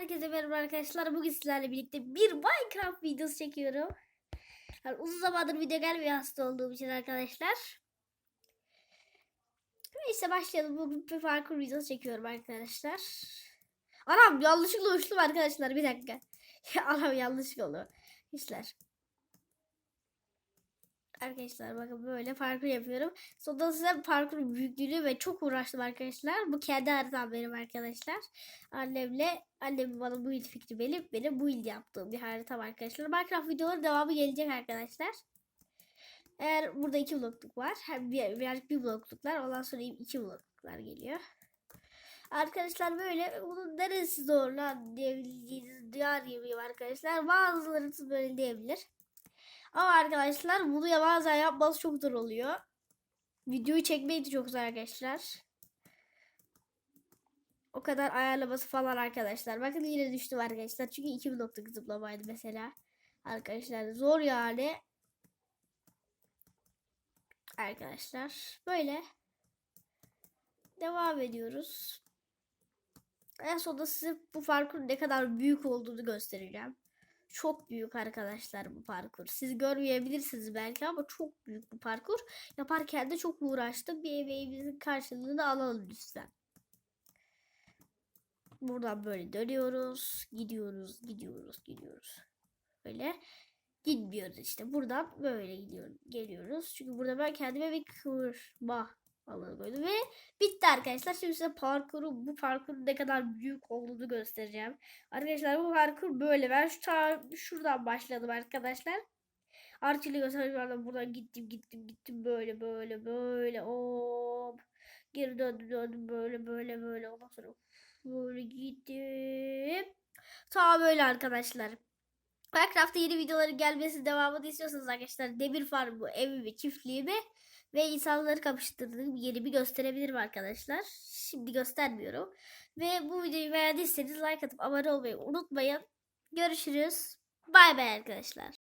Herkese merhaba arkadaşlar. Bugün sizlerle birlikte bir Minecraft videosu çekiyorum. Yani uzun zamandır video gelmiyor hasta olduğum için arkadaşlar. Neyse başlayalım. Bugün bir parkur videosu çekiyorum arkadaşlar. Anam yanlışlıkla uçtum arkadaşlar. Bir dakika. Anam yanlışlıkla oldu. İşler. Arkadaşlar bakın böyle parkur yapıyorum. Sonra size parkur büyüklüğünü ve çok uğraştım arkadaşlar. Bu kendi haritam benim arkadaşlar. Annemle annem bana bu il fikri verip benim bu il yaptığım bir haritam arkadaşlar. Minecraft videoları devamı gelecek arkadaşlar. Eğer burada iki blokluk var. Hem bir, bir blokluklar. Ondan sonra iki blokluklar geliyor. Arkadaşlar böyle bunun neresi zor lan diyebildiğiniz duyar gibiyim arkadaşlar. Bazıları böyle diyebilir. Ama arkadaşlar bunu bazen yapması çok zor oluyor. Videoyu çekmeyi de çok zor arkadaşlar. O kadar ayarlaması falan arkadaşlar. Bakın yine düştüm arkadaşlar. Çünkü iki blokluk zıplamaydı mesela. Arkadaşlar zor yani. Arkadaşlar böyle. Devam ediyoruz. En sonunda size bu farkın ne kadar büyük olduğunu göstereceğim. Çok büyük arkadaşlar bu parkur. Siz görmeyebilirsiniz belki ama çok büyük bu parkur. Yaparken de çok uğraştım. Bir emeğimizin karşılığını alalım lütfen. Buradan böyle dönüyoruz. Gidiyoruz, gidiyoruz, gidiyoruz. Böyle gitmiyoruz işte. Buradan böyle gidiyoruz, geliyoruz. Çünkü burada ben kendime bir kıvırma alanı koydum. Ve bitti arkadaşlar. Şimdi size parkuru, bu parkurun ne kadar büyük olduğunu göstereceğim. Arkadaşlar bu parkur böyle. Ben şu ta, şuradan başladım arkadaşlar. Artıyla göstereceğim. Buradan gittim gittim gittim böyle böyle böyle. Hop. Geri döndüm döndüm böyle böyle böyle. Ondan sonra böyle gittim. Ta böyle arkadaşlar. Minecraft'ta yeni videoların gelmesi devamını istiyorsanız arkadaşlar demir farmı, evimi, çiftliğimi ve insanları kapıştırdığım yerimi gösterebilirim arkadaşlar. Şimdi göstermiyorum. Ve bu videoyu beğendiyseniz like atıp abone olmayı unutmayın. Görüşürüz. Bay bay arkadaşlar.